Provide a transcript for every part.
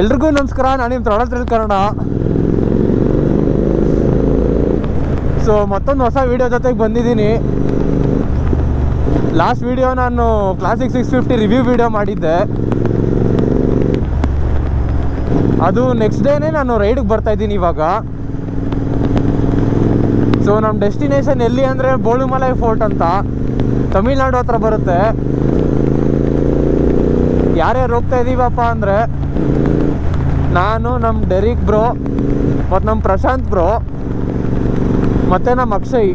ಎಲ್ರಿಗೂ ನಮಸ್ಕಾರ. ನಾನು ನಿಮ್ಮ ತೊಡಲ್ ಕನ್ನಡ. ಸೊ ಮತ್ತೊಂದು ಹೊಸ ವಿಡಿಯೋ ಜೊತೆಗೆ ಬಂದಿದ್ದೀನಿ. ಲಾಸ್ಟ್ ವಿಡಿಯೋ ನಾನು classic six fifty review video ಮಾಡಿದ್ದೆ. ಅದು ನೆಕ್ಸ್ಟ್ ಡೇನೇ ನಾನು ರೈಡಿಗೆ ಬರ್ತಾ ಇದ್ದೀನಿ ಇವಾಗ. ಸೊ ನಮ್ಮ ಡೆಸ್ಟಿನೇಷನ್ ಎಲ್ಲಿ ಅಂದರೆ ಬೋಳುಮಲೈ ಫೋರ್ಟ್ ಅಂತ ತಮಿಳ್ನಾಡು ಹತ್ರ ಬರುತ್ತೆ. ಯಾರ್ಯಾರು ಹೋಗ್ತಾ ಇದ್ದೀವಪ್ಪ ಅಂದರೆ ನಾನು ನಮ್ಮ ಡೆರಿಕ್ ಬ್ರೋ, ಮತ್ತು ನಮ್ಮ ಪ್ರಶಾಂತ್ ಬ್ರೋ, ಮತ್ತು ನಮ್ಮ ಅಕ್ಷಯ್,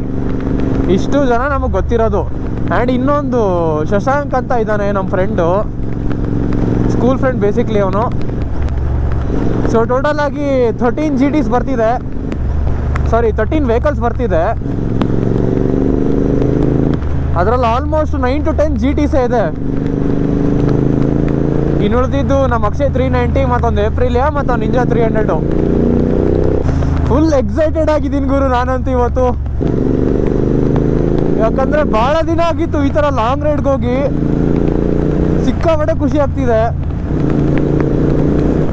ಇಷ್ಟು ಜನ ನಮಗೆ ಗೊತ್ತಿರೋದು. ಆ್ಯಂಡ್ ಇನ್ನೊಂದು ಶಶಾಂಕ್ ಅಂತ ಇದ್ದಾನೆ ನಮ್ಮ ಫ್ರೆಂಡು ಸ್ಕೂಲ್ ಫ್ರೆಂಡ್ ಬೇಸಿಕ್ಲಿ ಅವನು. ಸೊ ಟೋಟಲ್ ಆಗಿ ಥರ್ಟೀನ್ ಜಿ ಟಿಸ್ ಬರ್ತಿದೆ. ಸಾರಿ ತರ್ಟೀನ್ ವೆಹಿಕಲ್ಸ್ ಬರ್ತಿದೆ. ಅದರಲ್ಲಿ almost nine to ten G ಟಿಸೇ ಇದೆ. ಇನ್ನು ಉಳಿದಿದ್ದು ನಮ್ಮ ಅಕ್ಷಯ್ ತ್ರೀ ನೈಂಟಿ ಮತ್ತೊಂದು ಏಪ್ರಿಲ್ ಮತ್ತೊಂದು ninja three hundred full excited ಆಗಿದ್ದೀನಿ ಗುರು ನಾನಂತೂ ಇವತ್ತು. ಯಾಕಂದರೆ ಭಾಳ ದಿನ ಆಗಿತ್ತು ಈ ಥರ ಲಾಂಗ್ ರೈಡ್ಗೆ ಹೋಗಿ. ಸಿಕ್ಕಾಪಟ್ಟೆ ಖುಷಿ ಆಗ್ತಿದೆ.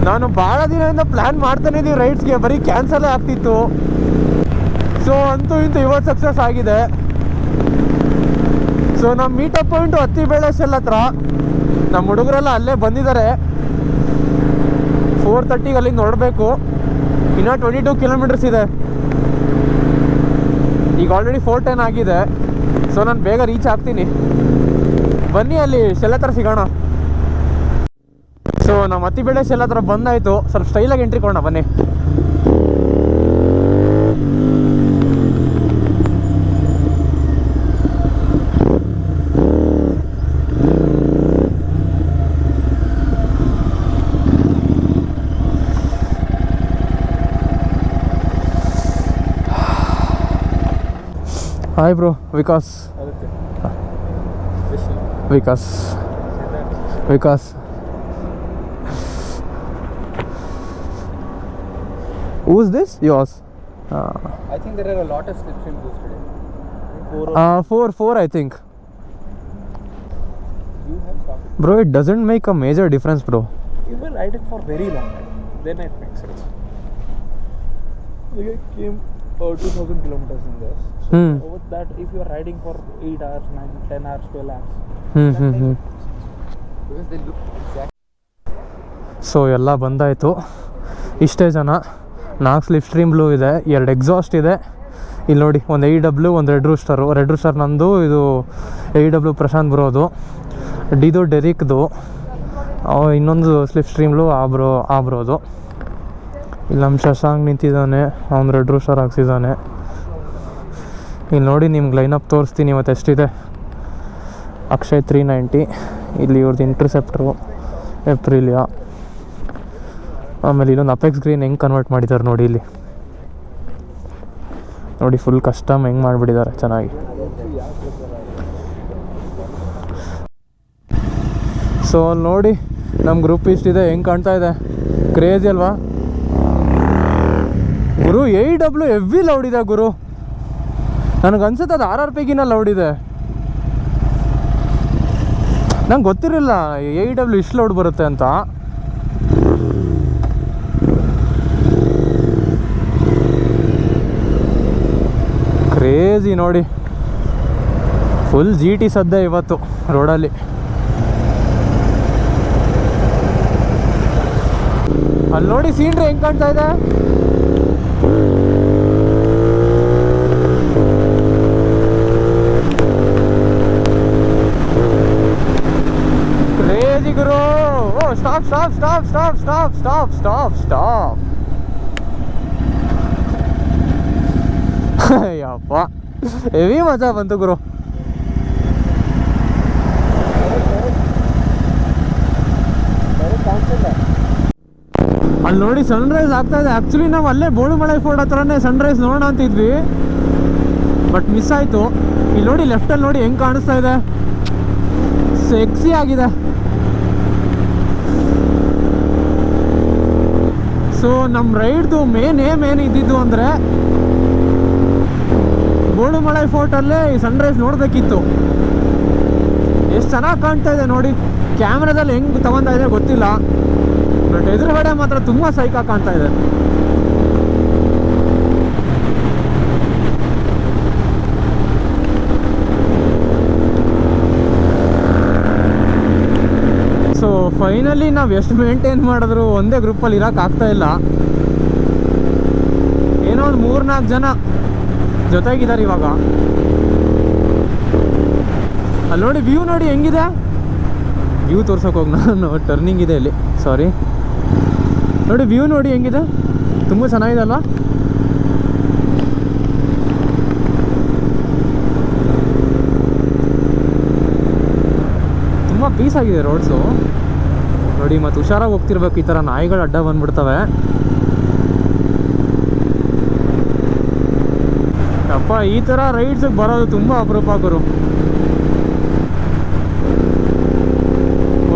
ನಾನು ಭಾಳ ದಿನದಿಂದ ಪ್ಲ್ಯಾನ್ ಮಾಡ್ತಾನೆ ಇದ್ದೀವಿ ರೈಡ್ಸ್ಗೆ ಬರೀ ಕ್ಯಾನ್ಸಲೇ ಆಗ್ತಿತ್ತು. ಸೊ ಅಂತೂ ಇಂತೂ ಇವತ್ತು ಸಕ್ಸಸ್ ಆಗಿದೆ. ಸೊ ನಮ್ಮ ಮೀಟಪ್ ಪಾಯಿಂಟು ಹತ್ತಿ ಬೆಳೆಸಲ್ ಹತ್ರ. ನಮ್ಮ ಹುಡುಗರೆಲ್ಲ ಅಲ್ಲೇ ಬಂದಿದ್ದಾರೆ. ಫೋರ್ ತರ್ಟಿಗೆ ಅಲ್ಲಿಂದ ನೋಡಬೇಕು ಇನ್ನೂ ಟ್ವೆಂಟಿ ಟೂ ಕಿಲೋಮೀಟರ್ಸ್ ಇದೆ. ಈಗ ಆಲ್ರೆಡಿ ಫೋರ್ ಟೆನ್ ಆಗಿದೆ. ಸೊ ನಾನು ಬೇಗ ರೀಚ್ ಆಗ್ತೀನಿ. ಬನ್ನಿ ಅಲ್ಲಿ ಶೆಲ್ಲ ಹತ್ರ ಸಿಗೋಣ. ಸೊ ನಮ್ಮ ಅತ್ತಿಬೇಳೆ ಶೆಲ್ಲ ಹತ್ರ ಬಂದಾಯಿತು. ಸ್ವಲ್ಪ ಸ್ಟೈಲಾಗಿ ಎಂಟ್ರಿ ಕೊಡೋಣ, ಬನ್ನಿ. Hi bro Vikas Vikas Vikas Who's this? Yours. I think there are a lot of slipstream boosts today. Four Uh, four, four, I think. you have started. Bro, it doesn't make a major difference, bro. You will ride it for very long time. Then it makes sense. Like I came uh, 2000 kilometers in this. So Hmm. over that, if you are riding for 8 hours, 9, 10 hours, 12 hours, that ಹ್ಞೂ ಹ್ಞೂ. Because they look exactly. So ಎಲ್ಲ ಬಂದಾಯಿತು ಇಷ್ಟೇ ಜನ ನಾಲ್ಕು slip stream blue ಇದೆ ಎರಡು exhaust ಇದೆ ಇಲ್ಲಿ ನೋಡಿ ಒಂದು ಐ ಡಬ್ಲ್ಯೂ ಒಂದು ರೆಡ್ ರೂಸ್ಟರು ರೆಡ್ ರೂಸ್ಟರ್ ನಂದು ಇದು ಐ ಡಬ್ಲ್ಯೂ ಪ್ರಶಾಂತ್ ಬರೋದು ಡಿದು ಡೆರಿಕ್ದು ಅವ ಇನ್ನೊಂದು ಸ್ಲಿಪ್ ಸ್ಟ್ರೀಮ್ಲು ಆ ಬ್ರೋ ಆ ಬ್ರೋದು ಇಲ್ಲಿ ನಮ್ಮ ಶಶಾಂಕ್ ನಿಂತಿದ್ದಾನೆ. ಅವ್ನು ರೆಡ್ ರೂಸ್ಟರ್ ಹಾಕ್ಸಿದ್ದಾನೆ. ಇಲ್ಲಿ ನೋಡಿ, ನಿಮ್ಗೆ ಲೈನಪ್ ತೋರಿಸ್ತೀನಿ. ಇವತ್ತು ಎಷ್ಟಿದೆ? ಅಕ್ಷಯ್ ತ್ರೀ ನೈಂಟಿ ಇಲ್ಲಿ ಇವ್ರದ್ದು ಇಂಟರ್ಸೆಪ್ಟ್ರು ಏಪ್ರಿಲಿಯ. ಆಮೇಲೆ ಇಲ್ಲೊಂದು ಅಪೆಕ್ಸ್ ಗ್ರೀನ್ ಹೆಂಗೆ ಕನ್ವರ್ಟ್ ಮಾಡಿದ್ದಾರೆ ನೋಡಿ ಇಲ್ಲಿ. ನೋಡಿ ಫುಲ್ ಕಸ್ಟಮ್ ಹೆಂಗೆ ಮಾಡಿಬಿಟ್ಟಿದ್ದಾರೆ ಚೆನ್ನಾಗಿ. ಸೊ ನೋಡಿ ನಮ್ಮ ಗ್ರೂಪ್ ಇಷ್ಟಿದೆ. ಹೆಂಗೆ ಕಾಣ್ತಾ ಇದೆ? ಕ್ರೇಜಿ ಅಲ್ವಾ? ಗುರು ಎ ಡಬ್ಲ್ಯೂ ಎವ್ವಿ ಲೌಡ್ ಇದೆ ಗುರು. ನನಗೆ ಅನ್ಸುತ್ತೆ ಅದು ಆರ್ ಆರ್ ಪಿಗಿನ ಲೌಡ್ ಇದೆ. ನಂಗೆ ಗೊತ್ತಿರಲಿಲ್ಲ ಎ ಡಬ್ಲ್ಯೂ ಇಷ್ಟು ಲೌಡ್ ಬರುತ್ತೆ ಅಂತ. ಕ್ರೇಜಿ ನೋಡಿ. ಫುಲ್ ಜಿ ಟಿ ಸದ್ದೆ ಇವತ್ತು ರೋಡಲ್ಲಿ ಅಲ್ಲಿ. ನೋಡಿ ಸೀನ್ರಿ ಹೆಂಗೆ ಕಾಣ್ತಾ ಇದೆ? ಕ್ರೇಜಿ ಗುರು ಓ stop stop stop stop stop stop stop stop ಯಪ್ಪ ಹೆವಿ ಮಜಾ ಬಂತು ಗುರು ಅಲ್ಲಿ ನೋಡಿ ಸನ್ರೈಸ್ ಆಗ್ತಾ ಇದೆ. ಆ್ಯಕ್ಚುಲಿ ನಾವು ಅಲ್ಲೇ ಬೋಳುಮಳೆ ಫೋರ್ಡ್ ಹತ್ರನೇ ಸನ್ರೈಸ್ ನೋಡೋಣ ಅಂತಿದ್ವಿ. ಬಟ್ ಮಿಸ್ ಆಯಿತು. ಇಲ್ಲಿ ನೋಡಿ ಲೆಫ್ಟಲ್ಲಿ ನೋಡಿ ಹೆಂಗೆ ಕಾಣಿಸ್ತಾ ಇದೆ. ಸೆಕ್ಸಿ ಆಗಿದೆ. ಸೊ ನಮ್ಮ ರೈಡ್ದು ಮೇನ್ ಏಮ್ ಏನು ಇದ್ದಿದ್ದು ಅಂದರೆ ಬೋಳುಮಳೆ ಫೋರ್ಟಲ್ಲೇ ಈ ಸನ್ರೈಸ್ ನೋಡಬೇಕಿತ್ತು. ಎಷ್ಟು ಚೆನ್ನಾಗಿ ಕಾಣ್ತಾ ಇದೆ ನೋಡಿ. ಕ್ಯಾಮ್ರಾದಲ್ಲಿ ಹೆಂಗೆ ತಗೊಂತಾ ಇದೆ ಗೊತ್ತಿಲ್ಲ. ಬಟ್ ಎದುರುಗಡೆ ಮಾತ್ರ ತುಂಬ ಸೈಕಾ ಕಾಣ್ತಾ ಇದೆ. ಸೊ ಫೈನಲಿ ನಾವು ಎಷ್ಟು ಮೇಂಟೈನ್ ಮಾಡಿದ್ರು ಒಂದೇ ಗ್ರೂಪಲ್ಲಿ ಇರೋಕ್ಕಾಗ್ತಾ ಇಲ್ಲ. ಏನೋ ಒಂದು ಮೂರ್ನಾಲ್ಕು ಜನ ಜೊತೆಗಿದ್ದಾರೆ ಇವಾಗ. ಅಲ್ಲಿ ನೋಡಿ ವ್ಯೂ ನೋಡಿ ಹೆಂಗಿದೆ? ವ್ಯೂ ತೋರ್ಸೋಕೆ ಹೋಗಿ ನಾನು ಟರ್ನಿಂಗ್ ಇದೆ ಇಲ್ಲಿ. ಸಾರಿ ನೋಡಿ ವ್ಯೂ ನೋಡಿ ಹೆಂಗಿದೆ? ತುಂಬ ಚೆನ್ನಾಗಿದೆ ಅಲ್ಲ ತುಂಬ ಪೀಸ್ ಆಗಿದೆ ರೋಡ್ಸು ನೋಡಿ, ಮತ್ತು ಹುಷಾರಾಗಿ ಹೋಗ್ತಿರ್ಬೇಕು. ಈ ಥರ ನಾಯಿಗಳು ಅಡ್ಡ ಬಂದ್ಬಿಡ್ತವೆ. ಅಪ್ಪ, ಈ ಥರ ರೈಡ್ಸಿಗೆ ಬರೋದು ತುಂಬ ಅಪರೂಪ ಗುರು.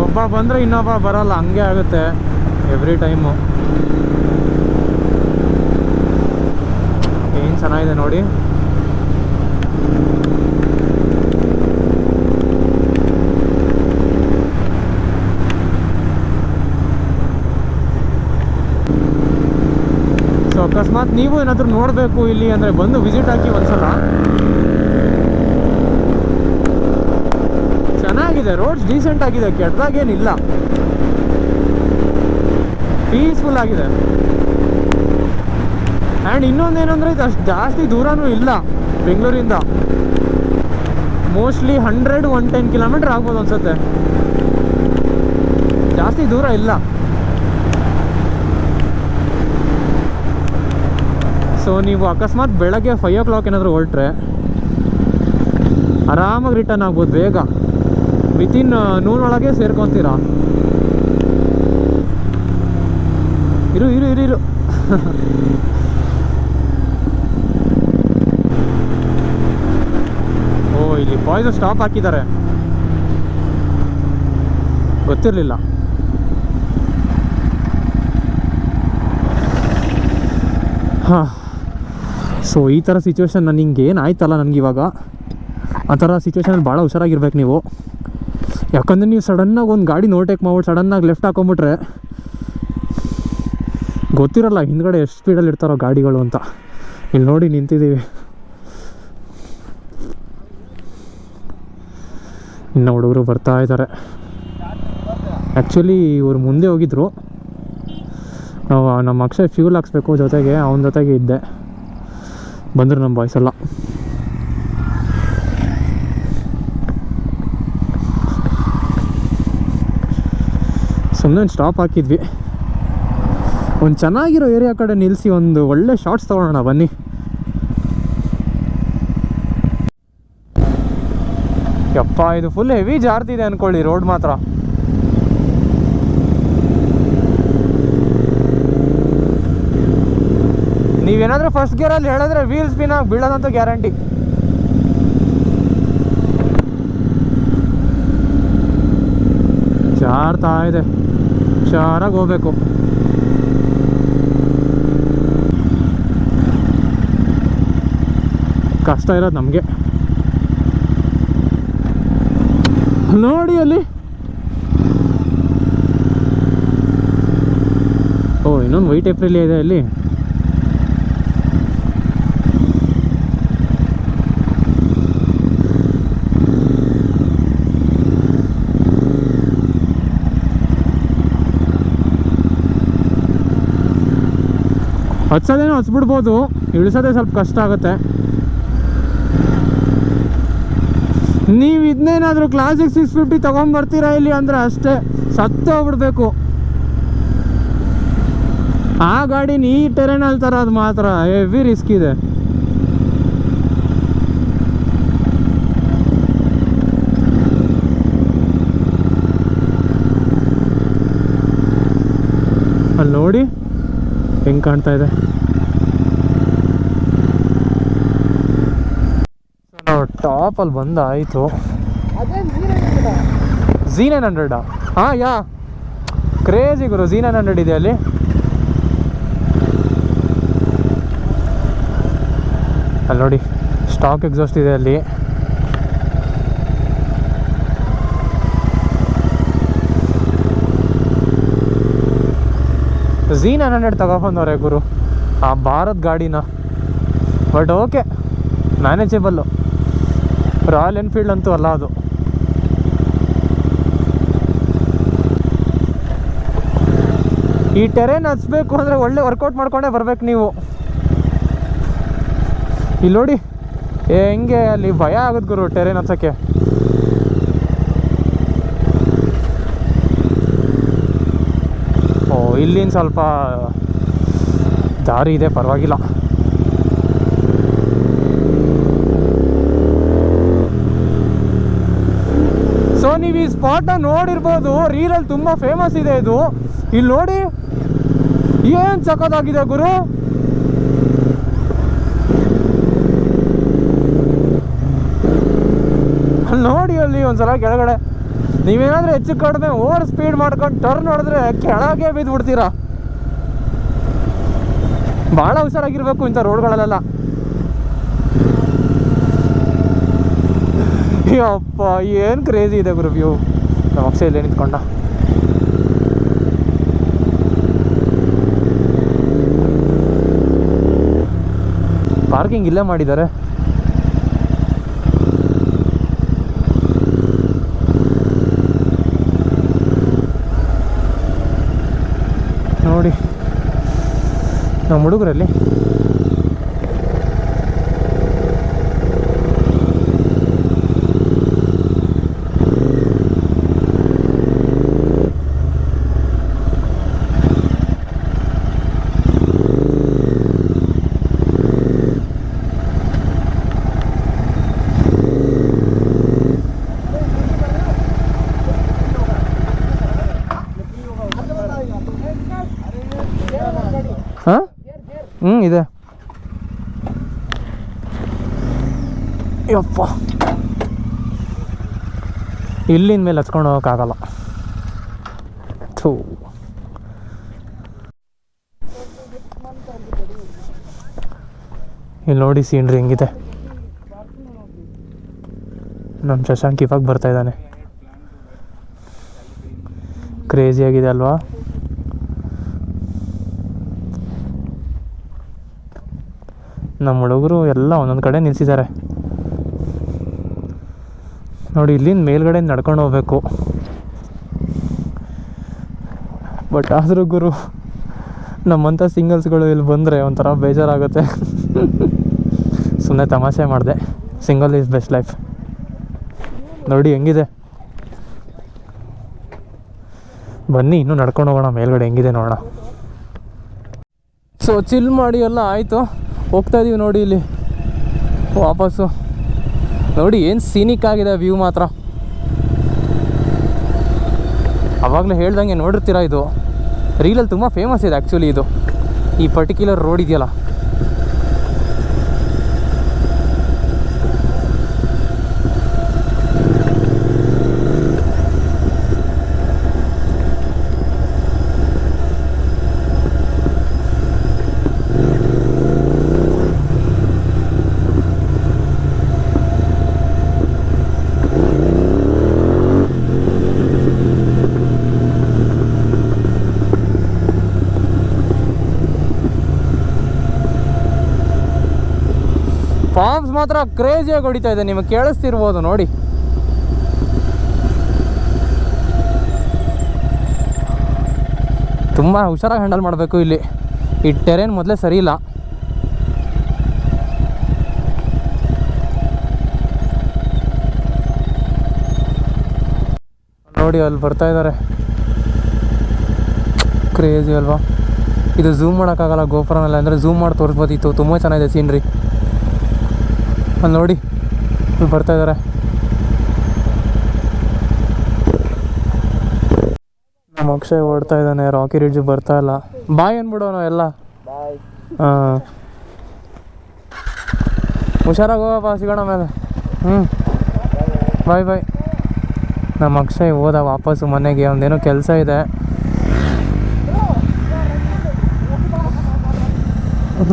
ಒಬ್ಬ ಬಂದರೆ ಇನ್ನೊಬ್ಬ ಬರಲ್ಲ, ಹಂಗೆ ಆಗುತ್ತೆ. ಎವ್ರಿ ಟೈಮು ಏನು ಚೆನ್ನಾಗಿದೆ ನೋಡಿ. ಸೊ ಅಕಸ್ಮಾತ್ ನೀವು ಏನಾದರೂ ನೋಡಬೇಕು ಇಲ್ಲಿ ಅಂದರೆ ಬಂದು ವಿಸಿಟ್ ಹಾಕಿ ಒಂದ್ಸಲ. ಚೆನ್ನಾಗಿದೆ ರೋಡ್ಸ್ ಡೀಸೆಂಟ್ ಆಗಿದೆ ಕೆಟ್ಟದಾಗೇನಿಲ್ಲ ಪೀಸ್ಫುಲ್ ಆಗಿದೆ. ಆ್ಯಂಡ್ ಇನ್ನೊಂದೇನೆಂದರೆ ಇದು ಅಷ್ಟು ಜಾಸ್ತಿ ದೂರನೂ ಇಲ್ಲ ಬೆಂಗಳೂರಿಂದ. Mostly hundred one ten kilometre ಆಗ್ಬೋದು ಅನ್ಸುತ್ತೆ. ಜಾಸ್ತಿ ದೂರ ಇಲ್ಲ. ಸೊ ನೀವು ಅಕಸ್ಮಾತ್ ಬೆಳಗ್ಗೆ ಫೈವ್ ಓ ಕ್ಲಾಕ್ ಏನಾದರೂ ಹೊರಟ್ರೆ, ಆರಾಮಾಗಿ ರಿಟರ್ನ್ ಆಗ್ಬೋದು ಬೇಗ. ವಿತಿನ್ ನೂನ್ ಒಳಗೆ ಸೇರ್ಕೊತೀರಾ? ಇರು ಇರು ಇರು ಇರು. ಓ, ಇಲ್ಲಿ ಬಾಯ್ಸ್ ಸ್ಟಾಪ್ ಹಾಕಿದ್ದಾರೆ. ಗೊತ್ತಿರಲಿಲ್ಲ. ಹಾಂ. ಸೊ ಈ ಥರ ಸಿಚುವೇಶನ್ ನನಗೆ ಏನು ಆಯ್ತಲ್ಲ ಇವಾಗ? ಆ ಥರ ಸಿಚುವೇಶನಲ್ಲಿ ಭಾಳ ಹುಷಾರಾಗಿರ್ಬೇಕು ನೀವು. ಯಾಕಂದರೆ ನೀವು ಸಡನ್ನಾಗಿ ಒಂದು ಗಾಡಿ ನೋಟೇಕ್ ಮಾಡ್ಬಿಟ್ಟು ಸಡನ್ನಾಗಿ ಲೆಫ್ಟ್ ಹಾಕೊಂಬಿಟ್ರೆ ಗೊತ್ತಿರಲ್ಲ ಹಿಂದ್ಗಡೆ ಎಷ್ಟು ಸ್ಪೀಡಲ್ಲಿ ಇರ್ತಾರೋ ಗಾಡಿಗಳು ಅಂತ. ಇಲ್ಲಿ ನೋಡಿ ನಿಂತಿದ್ದೀವಿ. ಇನ್ನು ಹುಡುಗರು ಬರ್ತಾ ಇದ್ದಾರೆ. ಆ್ಯಕ್ಚುಲಿ ಇವರು ಮುಂದೆ ಹೋಗಿದ್ರು. ನಾವು ನಮ್ಮ ಅಕ್ಷಯ್ ಫ್ಯೂಲ್ ಹಾಕ್ಸ್ಬೇಕು ಜೊತೆಗೆ, ಅವನ ಜೊತೆಗೆ ಇದ್ದೆ. ಬಂದರು ನಮ್ಮ ಬಾಯ್ಸ್ ಎಲ್ಲ. ಸುಮ್ಮನೆ ಸ್ಟಾಪ್ ಹಾಕಿದ್ವಿ. ಒಂದು ಚೆನ್ನಾಗಿರೋ ಏರಿಯಾ ಕಡೆ ನಿಲ್ಲಿಸಿ ಒಂದು ಒಳ್ಳೆ ಶಾರ್ಟ್ಸ್ ತೊಗೊಳೋಣ ಬನ್ನಿ. ಯಪ್ಪ, ಇದು ಫುಲ್ ಹೆವಿ ಜಾರ್ತಿದೆ ಅನ್ಕೊಳ್ಳಿ ರೋಡ್ ಮಾತ್ರ. ನೀವೇನಾದ್ರೂ ಫಸ್ಟ್ ಗೇರಲ್ಲಿ ಹೇಳಿದ್ರೆ ವೀಲ್ ಸ್ಪಿನ್ ಆಗಿ ಬೀಳೋದಂತ ಗ್ಯಾರಂಟಿ ಜಾರ್ತಾ ಇದೆ ಹುಷಾರಾಗಿ ಹೋಗ್ಬೇಕು. ಕಷ್ಟ ಇರೋದು ನಮಗೆ. ನೋಡಿ ಅಲ್ಲಿ. ಓ, ಇನ್ನೊಂದು ವೈಟ್ ಏಪ್ರಿಲ್ ಇದೆ ಅಲ್ಲಿ. ಹಚ್ಚೋದೇನೋ ಹಚ್ಬಿಡ್ಬೋದು ಇಳಿಸೋದೇ ಸ್ವಲ್ಪ ಕಷ್ಟ ಆಗುತ್ತೆ. ನೀವು ಇದನ್ನೇನಾದರೂ ಕ್ಲಾಸಿಕ್ ಸಿಕ್ಸ್ ಫಿಫ್ಟಿ ತೊಗೊಂಬರ್ತೀರಾ ಇಲ್ಲಿ ಅಂದರೆ ಅಷ್ಟೇ, ಸತ್ತು ಹೋಗ್ಬಿಡ್ಬೇಕು. ಆ ಗಾಡಿನ ಈ ಟೆರೇನಲ್ಲಿ ತರೋದು ಮಾತ್ರ ಹೆವಿ ರಿಸ್ಕ್ ಇದೆ. ಅಲ್ಲಿ ನೋಡಿ, ಹೆಂಗೆ ಕಾಣ್ತಾ ಇದೆ. ನಾವು ಬಂದ ಬಂದಾಯಿತು ಝೀ ನೈನ್ ಹಂಡ್ರೆಡಾ ಹಾಂ, ಯಾ. ಕ್ರೇಜಿ ಗುರು ಝೀ ನೈನ್ ಹಂಡ್ರೆಡ್ ಇದೆ ಅಲ್ಲಿ. ಅಲ್ಲಿ ನೋಡಿ ಸ್ಟಾಕ್ ಎಕ್ಸಾಸ್ಟ್ ಇದೆ ಅಲ್ಲಿ. ಝೀ ನೈನ್ ಹಂಡ್ರೆಡ್ ತಗೊಬಂದವ್ರೆ ಗುರು. ಆ ಭಾರತ್ ಗಾಡಿನ. But okay manageable Royal Enfield ಅಂತೂ ಅಲ್ಲ ಅದು. ಈ ಟೆರೇನ್ ಹಚ್ಬೇಕು ಅಂದರೆ ಒಳ್ಳೆ ವರ್ಕೌಟ್ ಮಾಡ್ಕೊಂಡೇ ಬರ್ಬೇಕು ನೀವು. ಇಲ್ಲಿ ನೋಡಿ, ಏ, ಹೆಂಗೆ ಅಲ್ಲಿ ಭಯ ಆಗುತ್ತೆ ಗುರು ಟೆರೇನ್ ಹಚ್ಚೋಕ್ಕೆ. ಓ, ಇಲ್ಲಿನ ಸ್ವಲ್ಪ ದಾರಿ ಇದೆ, ಪರವಾಗಿಲ್ಲ. ನೀವು ಈ ಸ್ಪಾಟ್ನ ನೋಡಿರ್ಬೋದು ರೀಲಲ್ಲಿ ತುಂಬ ಫೇಮಸ್ ಇದೆ ಇದು. ಇಲ್ಲಿ ನೋಡಿ, ಏನು ಸಖತ್ತಾಗಿದೆ ಗುರು? ಅಲ್ಲಿ ನೋಡಿ ಅಲ್ಲಿ ಒಂದ್ಸಲ ಕೆಳಗಡೆ. ನೀವೇನಾದ್ರೂ ಹೆಚ್ಚು ಕಡಿಮೆ ಓವರ್ ಸ್ಪೀಡ್ ಮಾಡ್ಕೊಂಡು ಟರ್ನ್ ನೋಡಿದ್ರೆ ಕೆಳಗೆ ಬಿದ್ದು ಬಿಡ್ತೀರಾ ಭಾಳ ಹುಷಾರಾಗಿರ್ಬೇಕು ಇಂಥ ರೋಡ್ಗಳಲ್ಲೆಲ್ಲ ಯಪ್ಪ, ಏನು ಕ್ರೇಜಿ ಇದೆ ಗುರು ವ್ಯೂ ನಮ್ಮ ಅಕ್ಷಯ ಇಲ್ಲೇ ನಿಂತ್ಕೊಂಡ ಪಾರ್ಕಿಂಗ್ ಇಲ್ಲೇ ಮಾಡಿದ್ದಾರೆ. ನೋಡಿ, ನಮ್ಮ ಹುಡುಗರಲ್ಲಿ ಹಾಂ ಹ್ಞೂ, ಇದೆ. ಯಪ್ಪ. ಇಲ್ಲಿಂದ ಮೇಲೆ ಹಚ್ಕೊಂಡು ಹೋಗೋಕ್ಕಾಗಲ್ಲ. ಥೂ. ಇಲ್ಲಿ ನೋಡಿ ಸೀನ್ರಿ ಹೆಂಗಿದೆ. ನಮ್ಮ ಶಶಾಂಕ್ ಇವಾಗ ಬರ್ತಾ ಇದ್ದಾನೆ. ಕ್ರೇಜಿ ಆಗಿದೆ ಅಲ್ವಾ? ನಮ್ಮ ಹುಡುಗರು ಎಲ್ಲ ಒಂದೊಂದು ಕಡೆ ನಿಲ್ಸಿದ್ದಾರೆ. ನೋಡಿ, ಇಲ್ಲಿಂದ ಮೇಲ್ಗಡೆ ನಡ್ಕೊಂಡು ಹೋಗ್ಬೇಕು. ಬಟ್ ಆದರೂ ಗುರು, ನಮ್ಮಂಥ ಸಿಂಗಲ್ಸ್ಗಳು ಇಲ್ಲಿ ಬಂದರೆ ಒಂಥರ ಬೇಜಾರಾಗುತ್ತೆ. ಸುಮ್ಮನೆ ತಮಾಷೆ ಮಾಡಿದೆ. ಸಿಂಗಲ್ ಈಸ್ ಬೆಸ್ಟ್ ಲೈಫ್ ನೋಡಿ, ಹೆಂಗಿದೆ? ಬನ್ನಿ, ಇನ್ನೂ ನಡ್ಕೊಂಡು ಹೋಗೋಣ. ಮೇಲ್ಗಡೆ ಹೆಂಗಿದೆ ನೋಡೋಣ. ಸೊ ಚಿಲ್ ಮಾಡಿ ಎಲ್ಲ ಆಯಿತು. ಹೋಗ್ತಾ ಇದೀವಿ ನೋಡಿ ಇಲ್ಲಿ. ವಾಪಸ್ಸು. ನೋಡಿ, ಏನು ಸೀನಿಕ್ ಆಗಿದೆ ವ್ಯೂ ಮಾತ್ರ. ಅವಾಗಲೇ ಹೇಳ್ದಂಗೆ ನೋಡಿರ್ತೀರ ಇದು? ರೀಲಲ್ಲಿ ತುಂಬ ಫೇಮಸ್ ಇದೆ ಆ್ಯಕ್ಚುಲಿ ಇದು. ಈ ಪರ್ಟಿಕ್ಯುಲರ್ ರೋಡ್ ಇದೆಯಲ್ಲ. ಮಾತ್ರ ಕ್ರೇಜಿಯಾಗಿ ಹೊಡಿತಾ ಇದೆ. ನಿಮಗೆ ಕೇಳಿಸ್ತಿರ್ಬೋದು ನೋಡಿ. ತುಂಬ ಹುಷಾರಾಗಿ ಹ್ಯಾಂಡಲ್ ಮಾಡಬೇಕು ಇಲ್ಲಿ. ಈ ಟೆರೇನ್ ಮೊದಲೇ ಸರಿ ಇಲ್ಲ. ನೋಡಿ ಅಲ್ಲಿ ಬರ್ತಾ ಇದ್ದಾರೆ ಕ್ರೇಜಿ ಅಲ್ವಾ? ಇದು ಝೂಮ್ ಮಾಡೋಕ್ಕಾಗಲ್ಲ ಗೋಪುರನೆಲ್ಲ ಅಂದರೆ ಝೂಮ್ ಮಾಡಿ ತೋರಿಸ್ಬೋದಿತ್ತು. ತುಂಬ ಚೆನ್ನಾಗಿದೆ ಸೀನ್ರಿ ಅಲ್ಲಿ ನೋಡಿ ಇಲ್ಲಿ ಬರ್ತಾ ಇದ್ದಾರೆ ನಮ್ಮ ಅಕ್ಷಯ್ ಓಡ್ತಾ ಇದ್ದಾನೆ ರಾಕಿ ರಿಡ್ಜ್ ಬರ್ತಾ ಇಲ್ಲ. ಬಾಯ್ ಅನ್ಬಿಡೋನು ಎಲ್ಲ. ಹಾಂ. ಹುಷಾರಾಗಿ ಹೋಗಪ್ಪ ಸಿಗೋಣ ಮೇಲೆ ಹ್ಞೂ ಬಾಯ್ ಬಾಯ್. ನಮ್ಮ ಅಕ್ಷಯ್ ಹೋದ ವಾಪಸ್ಸು ಮನೆಗೆ ಒಂದೇನೋ ಕೆಲಸ ಇದೆ.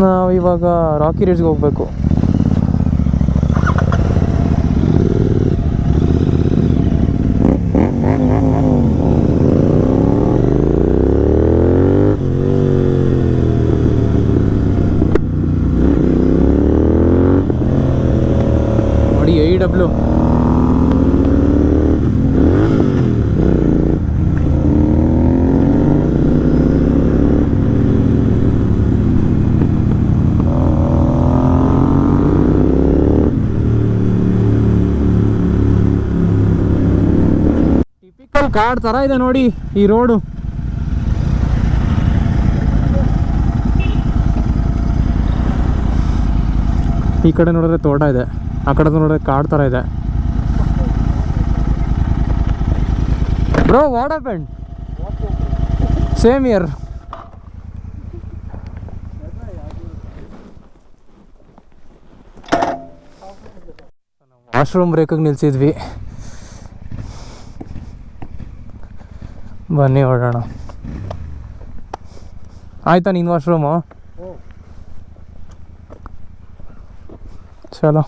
ನಾವು ಇವಾಗ ರಾಕಿ ರಿಡ್ಜ್ಗೆ ಹೋಗ್ಬೇಕು. ಡಬ್ಲ್ಯೂ ಟಿಪಿಕಲ್ ಕಾಡ್ ಥರ ಇದೆ ನೋಡಿ ಈ ರೋಡು ಈ ಕಡೆ ನೋಡಿದ್ರೆ ತೋಟ ಇದೆ. ಆ ಕಡೆ ನೋಡಿದ್ರೆ ಕಾಡ್ ಥರ ಇದೆ. Bro what happened same here washroom ಬ್ರೇಕಿಗೆ ನಿಲ್ಸಿದ್ವಿ. ಬನ್ನಿ ಹೊಡೋಣ ಆಯ್ತಾ ನಿನ್ನ ವಾಶ್ರೂಮು ಚಲೋ.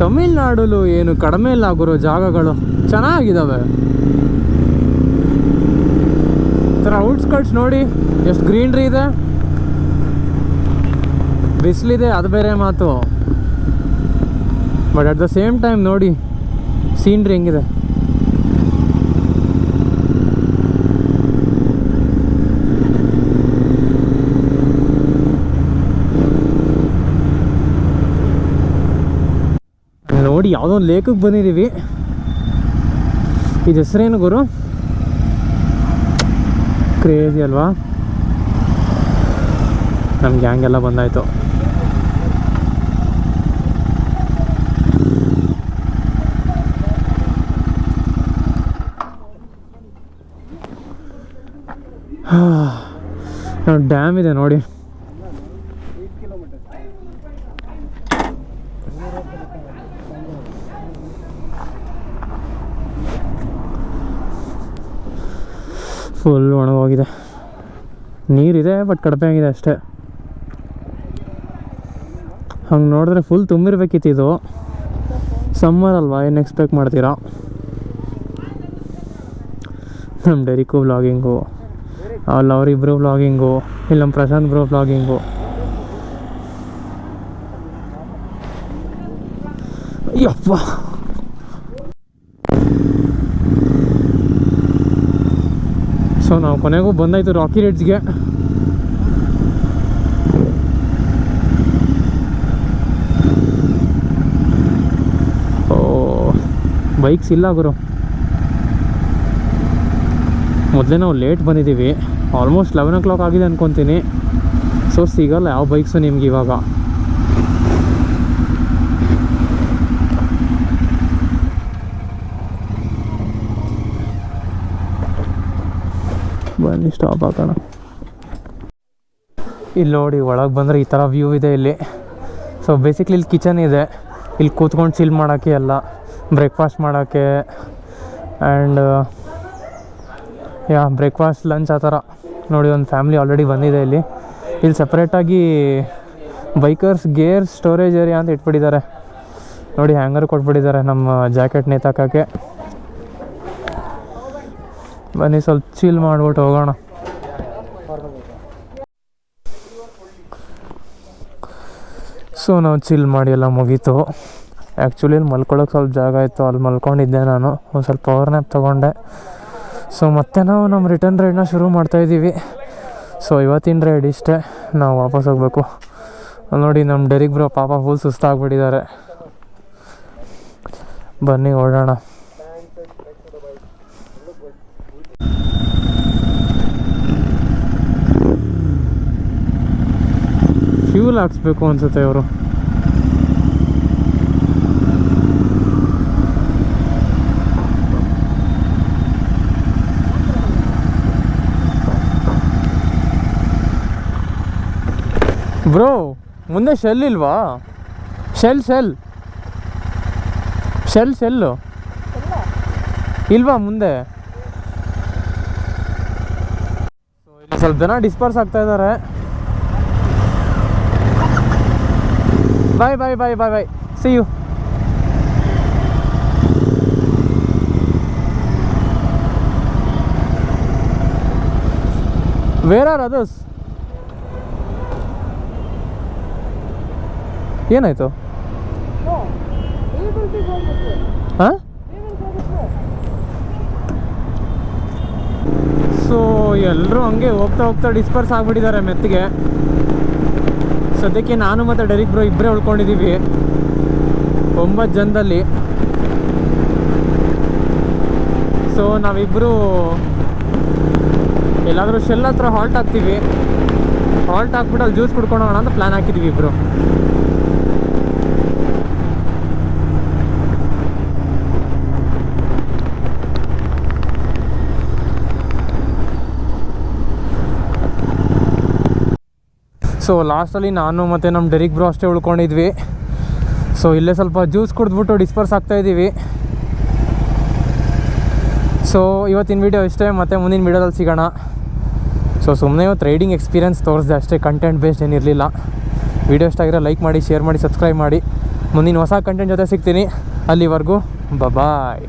ತಮಿಳ್ನಾಡಲು ಏನು ಕಡಿಮೆ ಇಲ್ಲ ಗುರು ಜಾಗಗಳು ಚೆನ್ನಾಗಿದ್ದಾವೆ ಥರ ಔಟ್ಸ್ಕಟ್ಸ್ ನೋಡಿ, ಎಷ್ಟು ಗ್ರೀನ್ರಿ ಇದೆ. ಬಿಸಿಲಿದೆ, ಅದು ಬೇರೆ ಮಾತು. But at the same time ನೋಡಿ, ಸೀನ್ರಿ ಹೆಂಗಿದೆ ನೋಡಿ ಯಾವುದೋ ಒಂದು ಲೇಖಕ್ಕೆ ಬಂದಿದ್ದೀವಿ. ಇದು ಹೆಸರೇನು ಗುರು? ಕ್ರೇಜಿ ಅಲ್ವಾ? ನಮ್ಮ ಗ್ಯಾಂಗ್ ಎಲ್ಲ ಬಂದಾಯಿತು. ಡ್ಯಾಮ್ ಇದೆ ನೋಡಿ. ಫುಲ್ ಒಣಗೋಗಿದೆ. ನೀರಿದೆ ಬಟ್ ಕಡಿಮೆ ಆಗಿದೆ ಅಷ್ಟೇ. ಹಂಗೆ ನೋಡಿದ್ರೆ ಫುಲ್ ತುಂಬಿರ್ಬೇಕಿತ್ತು ಇದು. ಸಮ್ಮರ್ ಅಲ್ವಾ, ಏನು ಎಕ್ಸ್ಪೆಕ್ಟ್ ಮಾಡ್ತೀರಾ? ನಮ್ಮ ಡೆರಿಕು ವ್ಲಾಗಿಂಗು ಅಲ್ಲಿ ಅವರಿಬ್ಬರು ವ್ಲಾಗಿಂಗು ಇಲ್ಲಿ ನಮ್ಮ ಪ್ರಶಾಂತ್ ಬ್ರೋ ವ್ಲಾಗಿಂಗು ಯಪ್ಪ! ಸೊ ನಾವು ಕೊನೆಗೂ ಬಂದಾಯ್ತು ರಾಕಿ ರೇಟ್ಸ್ಗೆ ಓ ಬೈಕ್ಸ್ ಇಲ್ಲ ಗುರು. ಮೊದಲೇ ನಾವು ಲೇಟ್ ಬಂದಿದ್ದೀವಿ. ಆಲ್ಮೋಸ್ಟ್ ಲೆವೆನ್ ಓ ಕ್ಲಾಕ್ ಆಗಿದೆ ಅಂದ್ಕೊತೀನಿ ಸೊ ಸಿಗಲ್ಲ ಯಾವ ಬೈಕ್ಸು ನಿಮ್ಗೆ ಇವಾಗ. ಬನ್ನಿ ಸ್ಟಾಪ್ ಹಾಕೋಣ ಇಲ್ಲಿ ನೋಡಿ, ಒಳಗೆ ಬಂದರೆ ಈ ಥರ ವ್ಯೂ ಇದೆ ಇಲ್ಲಿ. ಸೊ ಬೇಸಿಕ್ಲಿ ಇಲ್ಲಿ ಕಿಚನ್ ಇದೆ. ಇಲ್ಲಿ ಕೂತ್ಕೊಂಡು ಚಿಲ್ ಮಾಡೋಕ್ಕೆ ಎಲ್ಲ ಬ್ರೇಕ್ಫಾಸ್ಟ್ ಮಾಡೋಕ್ಕೆ ಆ್ಯಂಡ್ ಯಾ ಬ್ರೇಕ್ಫಾಸ್ಟ್ ಲಂಚ್ ಆ ಥರ ನೋಡಿ, ಒಂದು ಫ್ಯಾಮ್ಲಿ ಆಲ್ರೆಡಿ ಬಂದಿದೆ ಇಲ್ಲಿ. ಇಲ್ಲಿ ಸಪ್ರೇಟಾಗಿ ಬೈಕರ್ಸ್ ಗೇರ್ ಸ್ಟೋರೇಜ್ ಏರಿಯಾ ಅಂತ ಇಟ್ಬಿಟ್ಟಿದ್ದಾರೆ. ನೋಡಿ ಹ್ಯಾಂಗರ್ ಕೊಟ್ಬಿಟ್ಟಿದ್ದಾರೆ ನಮ್ಮ ಜಾಕೆಟ್ ನೇತಾಕೋಕ್ಕೆ. ಬನ್ನಿ ಸ್ವಲ್ಪ ಚೀಲ್ ಮಾಡ್ಬಿಟ್ಟು ಹೋಗೋಣ. ಸೊ ನಾವು ಚಿಲ್ ಮಾಡಿ ಎಲ್ಲ ಮುಗೀತು. ಆ್ಯಕ್ಚುಲಿ ಇಲ್ಲಿ ಮಲ್ಕೊಳ್ಳೋಕೆ ಸ್ವಲ್ಪ ಜಾಗ ಇತ್ತು. ಅಲ್ಲಿ ಮಲ್ಕೊಂಡಿದ್ದೆ ನಾನು. ಒಂದು ಸ್ವಲ್ಪ ಪವರ್ ನ್ಯಾಪ್ ತೊಗೊಂಡೆ. ಸೊ ಮತ್ತೆ ನಾವು ನಮ್ಮ ರಿಟರ್ನ್ ರೈಡ್ನ ಶುರು ಮಾಡ್ತಾಯಿದ್ದೀವಿ ಸೊ ಇವತ್ತಿನ ರೈಡ್ ಇಷ್ಟೇ. ನಾವು ವಾಪಸ್ ಹೋಗಬೇಕು. ನೋಡಿ ನಮ್ಮ ಡೆರಿಗ್ ಬ್ರೋ ಪಾಪ ಫುಲ್ ಸುಸ್ತಾಗ್ಬಿಟ್ಟಿದ್ದಾರೆ. ಬನ್ನಿ ಓಡೋಣ ಫ್ಯೂಲ್ ಹಾಕ್ಸ್ಬೇಕು ಅನ್ಸುತ್ತೆ ಇವರು. ಬ್ರೋ, ಮುಂದೆ ಶೆಲ್ ಇಲ್ವಾ? ಶೆಲ್ ಶೆಲ್ ಶೆಲ್ ಶೆಲ್ಲು ಇಲ್ವಾ ಮುಂದೆ? ಸ್ವಲ್ಪ ಜನ ಡಿಸ್ಪರ್ಸ್ ಆಗ್ತಾ ಇದ್ದಾರೆ bye bye bye bye bye see you where are others ಏನಾಯಿತು. ಹಾಂ. ಸೊ ಎಲ್ಲರೂ ಹಂಗೆ ಹೋಗ್ತಾ ಹೋಗ್ತಾ ಡಿಸ್ಪರ್ಸ್ ಆಗಿಬಿಟ್ಟಿದ್ದಾರೆ ಮೆತ್ತಿಗೆ. ಸದ್ಯಕ್ಕೆ ನಾನು ಮತ್ತು ಡೈರೆಕ್ಟ್ ಬ್ರೋ ಇಬ್ಬರೇ ಉಳ್ಕೊಂಡಿದ್ದೀವಿ. ಒಂಬತ್ತು ಜನದಲ್ಲಿ. ಸೊ ನಾವಿಬ್ಬರು ಎಲ್ಲಾದರೂ ಶೆಲ್ ಹತ್ರ ಹಾಲ್ಟ್ ಹಾಕ್ತೀವಿ. ಹಾಲ್ಟ್ ಹಾಕ್ಬಿಟ್ಟು ಅಲ್ಲಿ ಜ್ಯೂಸ್ ಕುಡ್ಕೊಂಡು ಹೋಗೋಣ ಅಂತ ಪ್ಲ್ಯಾನ್ ಹಾಕಿದ್ದೀವಿ ಇಬ್ಬರು ಸೊ ಲಾಸ್ಟಲ್ಲಿ ನಾನು ಮತ್ತು ನಮ್ಮ ಡೆರಿಕ್ ಬ್ರೋ ಅಷ್ಟೇ ಉಳ್ಕೊಂಡಿದ್ವಿ. ಸೊ ಇಲ್ಲೇ ಸ್ವಲ್ಪ ಜ್ಯೂಸ್ ಕುಡಿದ್ಬಿಟ್ಟು ಡಿಸ್ಪರ್ಸ್ ಆಗ್ತಾ ಇದ್ದೀವಿ ಸೊ ಇವತ್ತಿನ ವೀಡಿಯೋ ಇಷ್ಟೇ, ಮತ್ತು ಮುಂದಿನ ವೀಡಿಯೋದಲ್ಲಿ ಸಿಗೋಣ. ಸೊ ಸುಮ್ಮನೆ ಇವತ್ತು ರೈಡಿಂಗ್ ಎಕ್ಸ್ಪೀರಿಯನ್ಸ್ ತೋರಿಸಿದೆ ಅಷ್ಟೇ ಕಂಟೆಂಟ್ ಬೇಸ್ಡ್ ಏನಿರಲಿಲ್ಲ ವೀಡಿಯೋ ಇಷ್ಟ ಆಗಿರೋ ಲೈಕ್ ಮಾಡಿ ಶೇರ್ ಮಾಡಿ ಸಬ್ಸ್ಕ್ರೈಬ್ ಮಾಡಿ. ಮುಂದಿನ ಹೊಸ ಕಂಟೆಂಟ್ ಜೊತೆ ಸಿಗ್ತೀನಿ. ಅಲ್ಲಿವರೆಗೂ ಬಾಯ್